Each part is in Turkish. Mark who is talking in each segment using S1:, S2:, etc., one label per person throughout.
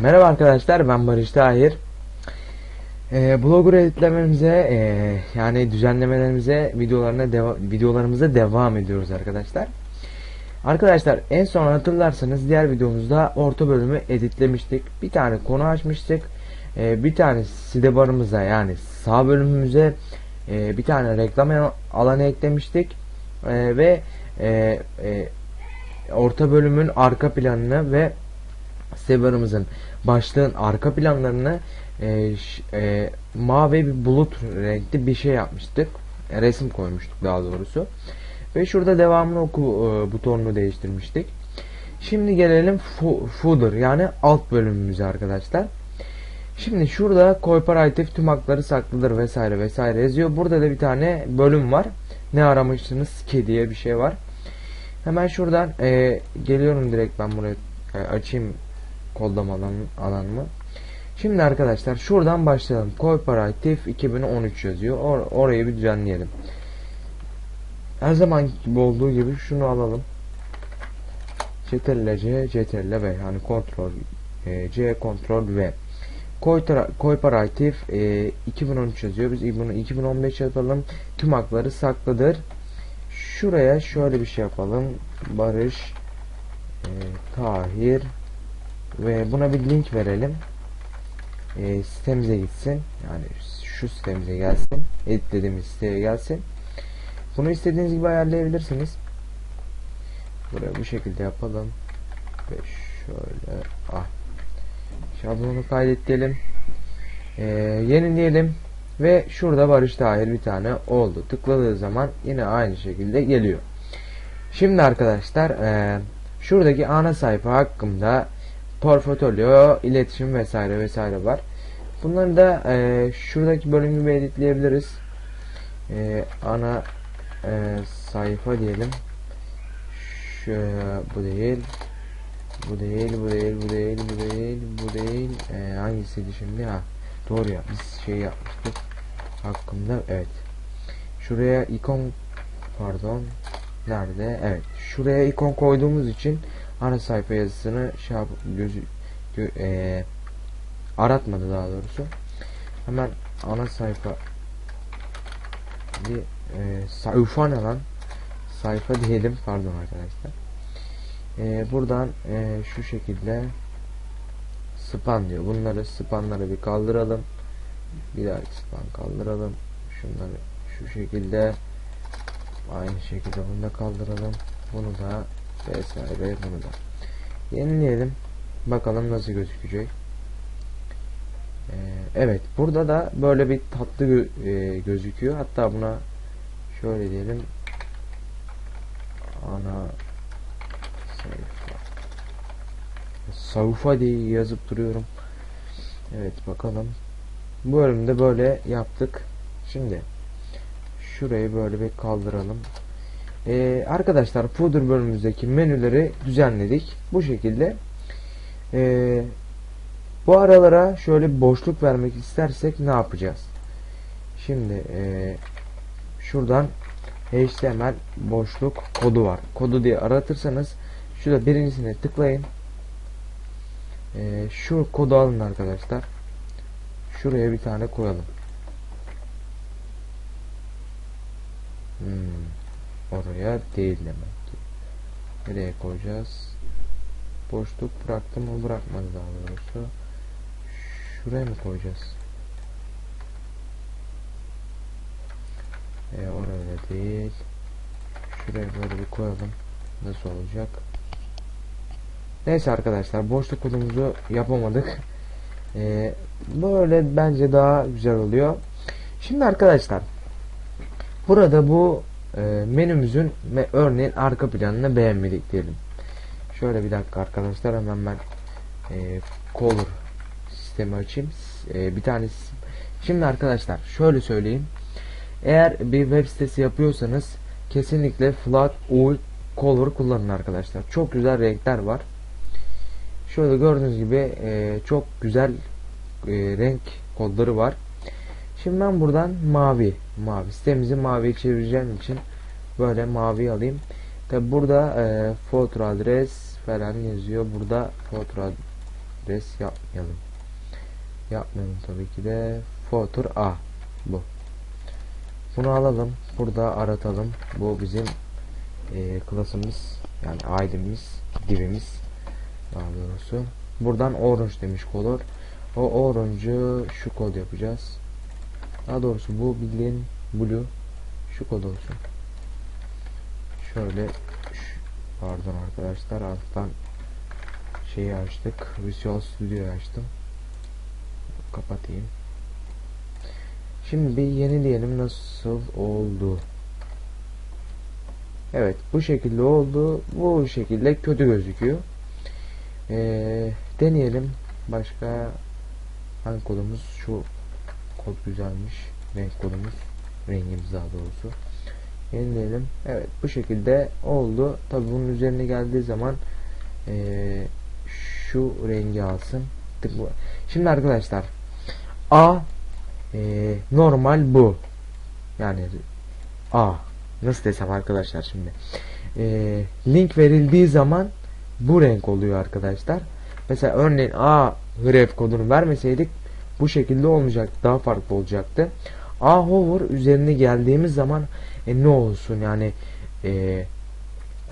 S1: Merhaba arkadaşlar ben Barış Tahir. Ee, blogger editlememize e, yani düzenlemelerimize videolarına deva- videolarımıza devam ediyoruz arkadaşlar. Arkadaşlar en son hatırlarsanız diğer videomuzda orta bölümü editlemiştik. Bir tane konu açmıştık. Ee, bir tane sidebarımıza yani sağ bölümümüze e, bir tane reklam alanı eklemiştik. Ee, ve e, e, orta bölümün arka planını ve Sever'ımızın başlığın arka planlarını e, e, mavi bir bulut renkli bir şey yapmıştık. E, resim koymuştuk daha doğrusu. Ve şurada devamını oku e, butonunu değiştirmiştik. Şimdi gelelim fo- footer yani alt bölümümüze arkadaşlar. Şimdi şurada kooperatif tüm hakları saklıdır vesaire vesaire yazıyor. Burada da bir tane bölüm var. Ne aramışsınız ki diye bir şey var. Hemen şuradan e, geliyorum direkt ben buraya e, açayım kodlama alan, alanımı. Şimdi arkadaşlar şuradan başlayalım. Kooperatif 2013 yazıyor. Or- orayı bir düzenleyelim. Her zaman gibi olduğu gibi şunu alalım. Ctrl C, Ctrl V yani e, C, kontrol V. Koopera- Kooperatif e, 2013 yazıyor. Biz bunu 2015 yapalım. Tüm hakları saklıdır. Şuraya şöyle bir şey yapalım. Barış e, Tahir ve buna bir link verelim. E, sitemize gitsin. Yani şu sitemize gelsin. Editlediğimiz siteye gelsin. Bunu istediğiniz gibi ayarlayabilirsiniz. Buraya bu şekilde yapalım. Ve şöyle ah. Şablonu kaydedelim. E, yenileyelim. Ve şurada Barış Tahir bir tane oldu. Tıkladığı zaman yine aynı şekilde geliyor. Şimdi arkadaşlar e, şuradaki ana sayfa hakkında portfolyo, iletişim vesaire vesaire var. Bunları da e, şuradaki bölüm gibi editleyebiliriz. E, ana e, sayfa diyelim. Şu bu değil. Bu değil, bu değil, bu değil, bu değil, bu değil. E, hangisiydi şimdi? Ha, doğru ya. Biz şey yapmıştık. Hakkında evet. Şuraya ikon pardon. Nerede? Evet. Şuraya ikon koyduğumuz için ana sayfa yazısını şey yap- gözü gö, e, aratmadı daha doğrusu. Hemen ana sayfa bir e, sayfa ne lan? Sayfa diyelim pardon arkadaşlar. E, buradan e, şu şekilde span diyor. Bunları spanları bir kaldıralım. Bir daha span kaldıralım. Şunları şu şekilde aynı şekilde bunu da kaldıralım. Bunu da vesaire bunu da. Yenileyelim. Bakalım nasıl gözükecek. Ee, evet. Burada da böyle bir tatlı e, gözüküyor. Hatta buna şöyle diyelim. Ana Sayfa diye yazıp duruyorum. Evet bakalım. Bu bölümde böyle yaptık. Şimdi şurayı böyle bir kaldıralım. Ee, arkadaşlar Footer bölümümüzdeki menüleri düzenledik. Bu şekilde. Ee, bu aralara şöyle boşluk vermek istersek ne yapacağız? Şimdi ee, şuradan HTML boşluk kodu var. Kodu diye aratırsanız şurada birincisine tıklayın. Ee, şu kodu alın arkadaşlar. Şuraya bir tane koyalım. Hmm, oraya değil demek ki. Nereye koyacağız? Boşluk bıraktı mı bırakmadı daha doğrusu. Şuraya mı koyacağız? E, oraya değil. Şuraya böyle bir koyalım. Nasıl olacak? Neyse arkadaşlar boşluk kodumuzu yapamadık. E, böyle bence daha güzel oluyor. Şimdi arkadaşlar Burada bu e, menümüzün ve örneğin arka planını beğenmedik diyelim. Şöyle bir dakika arkadaşlar hemen ben e, color sistemi açayım. E, bir tane Şimdi arkadaşlar şöyle söyleyeyim. Eğer bir web sitesi yapıyorsanız kesinlikle flat ul color kullanın arkadaşlar. Çok güzel renkler var. Şöyle gördüğünüz gibi e, çok güzel e, renk kodları var. Şimdi ben buradan mavi, mavi sitemizi maviye çevireceğim için böyle mavi alayım. Tabi burada e, fatura adres falan yazıyor. Burada fatura adres yapmayalım. Yapmayalım tabii ki de. Fatur A bu. Bunu alalım. Burada aratalım. Bu bizim e, klasımız yani ailemiz, divimiz daha doğrusu. Buradan orange demiş color. O orange'ı şu kod yapacağız. Daha doğrusu bu bildiğin blue şu kod olsun. Şöyle pardon arkadaşlar alttan şeyi açtık. Visual Studio'yu açtım. Kapatayım. Şimdi bir yenileyelim nasıl oldu. Evet bu şekilde oldu. Bu şekilde kötü gözüküyor. Ee, deneyelim. Başka hangi kodumuz? Şu kod güzelmiş. Renk kodumuz. Rengimiz daha doğrusu. Yenileyelim. Evet bu şekilde oldu. Tabi bunun üzerine geldiği zaman ee, şu rengi alsın. Şimdi arkadaşlar A ee, normal bu. Yani A nasıl desem arkadaşlar şimdi Ee, link verildiği zaman bu renk oluyor arkadaşlar. Mesela örneğin A href kodunu vermeseydik bu şekilde olmayacak. Daha farklı olacaktı. A hover üzerine geldiğimiz zaman e, ne olsun yani e,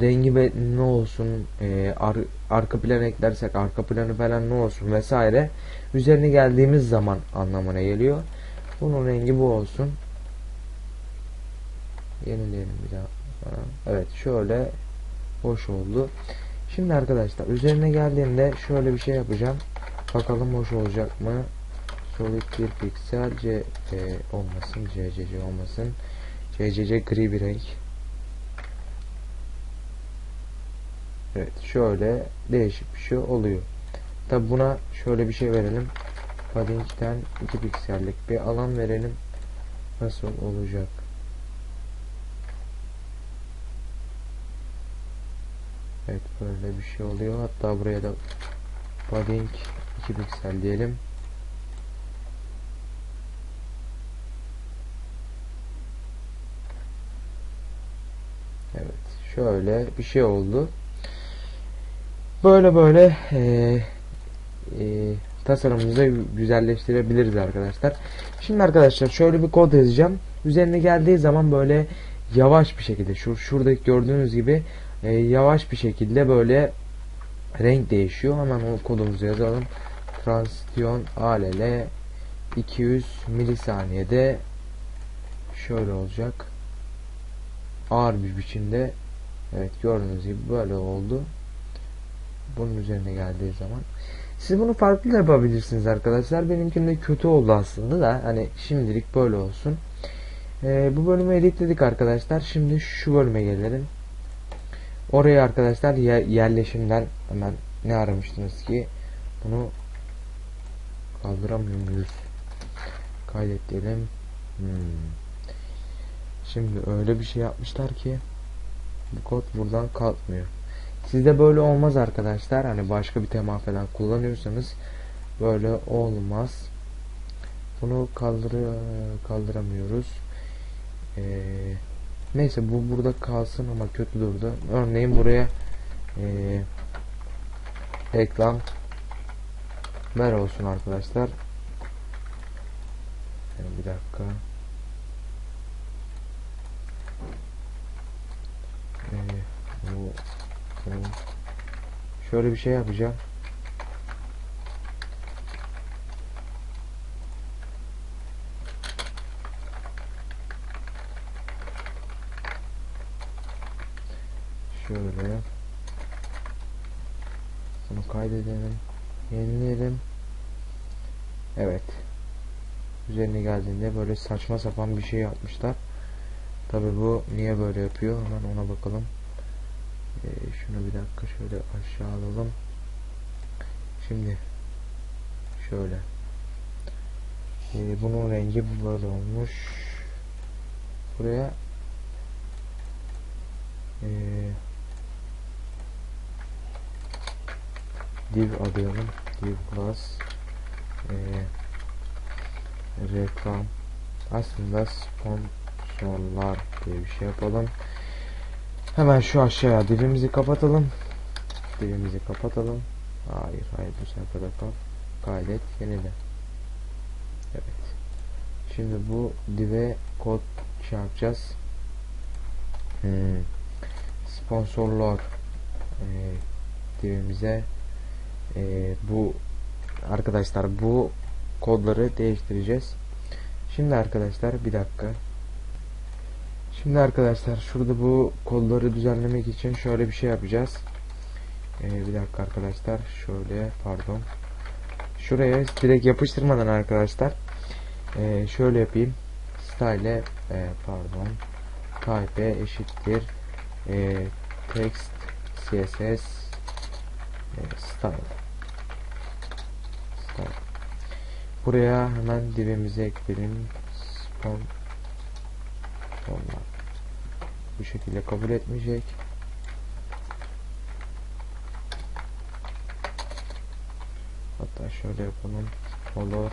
S1: rengi ve ne olsun e, ar, arka plan eklersek arka planı falan ne olsun vesaire üzerine geldiğimiz zaman anlamına geliyor. Bunun rengi bu olsun. Yenileyelim bir daha. Ha, Evet şöyle hoş oldu. Şimdi arkadaşlar üzerine geldiğinde şöyle bir şey yapacağım. Bakalım hoş olacak mı? Solid bir piksel C e, olmasın CCC olmasın. CCC gri bir renk. Evet şöyle değişik bir şey oluyor. Tabi buna şöyle bir şey verelim. Padding'den 2 piksellik bir alan verelim. Nasıl olacak? Evet böyle bir şey oluyor. Hatta buraya da padding 2 piksel diyelim. Evet şöyle bir şey oldu. Böyle böyle eee e, tasarımımızı güzelleştirebiliriz arkadaşlar. Şimdi arkadaşlar şöyle bir kod yazacağım. Üzerine geldiği zaman böyle yavaş bir şekilde şu şuradaki gördüğünüz gibi e, yavaş bir şekilde böyle renk değişiyor. Hemen o kodumuzu yazalım. Transition ALL 200 milisaniyede şöyle olacak. Ağır bir biçimde evet gördüğünüz gibi böyle oldu. Bunun üzerine geldiği zaman siz bunu farklı yapabilirsiniz arkadaşlar. Benimkinde kötü oldu aslında da hani şimdilik böyle olsun. Ee, bu bölümü editledik arkadaşlar. Şimdi şu bölüme gelelim. Oraya arkadaşlar yer- yerleşimden hemen ne aramıştınız ki bunu kaldıramıyor muyuz? Kaydet diyelim. Hmm. Şimdi öyle bir şey yapmışlar ki bu kod buradan kalkmıyor. Sizde böyle olmaz arkadaşlar. Hani başka bir tema falan kullanıyorsanız böyle olmaz. Bunu kaldır kaldıramıyoruz. Ee, neyse bu burada kalsın ama kötü durdu. Örneğin buraya ee, reklam ver olsun arkadaşlar. Yani bir dakika. Ee, bu Tamam. Şöyle bir şey yapacağım. Şöyle. Bunu kaydedelim. Yenileyelim. Evet. Üzerine geldiğinde böyle saçma sapan bir şey yapmışlar. Tabi bu niye böyle yapıyor hemen ona bakalım. Ee, şunu bir dakika şöyle aşağı alalım. Şimdi şöyle. Ee, bunun rengi böyle olmuş. Buraya div adayalım. Div plus ee, reklam aslında sponsorlar diye bir şey yapalım. Hemen şu aşağıya divimizi kapatalım. Divimizi kapatalım. Hayır hayır bu sefer de kal. Kaydet yenile. Evet. Şimdi bu dive kod şey yapacağız. Hmm. Sponsorlar e, divimize e, bu arkadaşlar bu kodları değiştireceğiz. Şimdi arkadaşlar bir dakika. Şimdi arkadaşlar şurada bu kodları düzenlemek için şöyle bir şey yapacağız. Ee, bir dakika arkadaşlar şöyle pardon. Şuraya direkt yapıştırmadan arkadaşlar ee, şöyle yapayım. Style e, pardon type eşittir e, text css e, style style buraya hemen divimizi ekleyelim. Spon Onlar bu şekilde kabul etmeyecek. Hatta şöyle yapalım. Color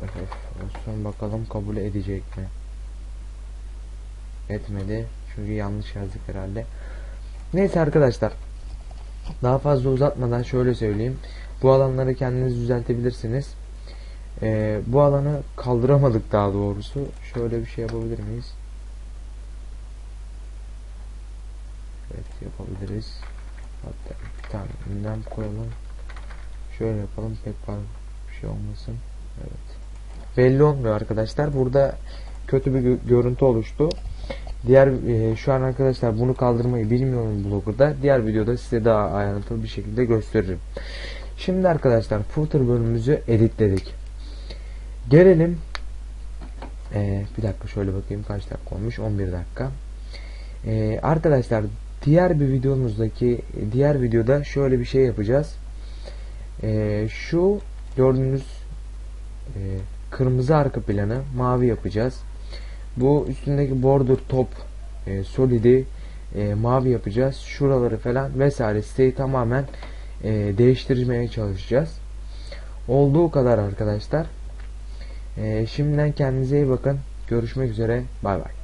S1: ff olsun. Bakalım kabul edecek mi? Etmedi. Çünkü yanlış yazdık herhalde. Neyse arkadaşlar. Daha fazla uzatmadan şöyle söyleyeyim bu alanları kendiniz düzeltebilirsiniz. Ee, bu alanı kaldıramadık daha doğrusu. Şöyle bir şey yapabilir miyiz? Evet yapabiliriz. Hatta bir tane ünlem koyalım. Şöyle yapalım. Pek fazla bir şey olmasın. Evet. Belli olmuyor arkadaşlar. Burada kötü bir gö- görüntü oluştu. Diğer e, şu an arkadaşlar bunu kaldırmayı bilmiyorum blogger'da. Diğer videoda size daha ayrıntılı bir şekilde gösteririm. Şimdi arkadaşlar footer bölümümüzü editledik. Gelelim e, bir dakika şöyle bakayım kaç dakika olmuş 11 dakika. E, arkadaşlar diğer bir videomuzdaki diğer videoda şöyle bir şey yapacağız. E, şu gördüğünüz e, kırmızı arka planı mavi yapacağız. Bu üstündeki border top e, solidi e, mavi yapacağız. Şuraları falan vesaire siteyi tamamen e, değiştirmeye çalışacağız. Olduğu kadar arkadaşlar. E, şimdiden kendinize iyi bakın. Görüşmek üzere. Bay bay.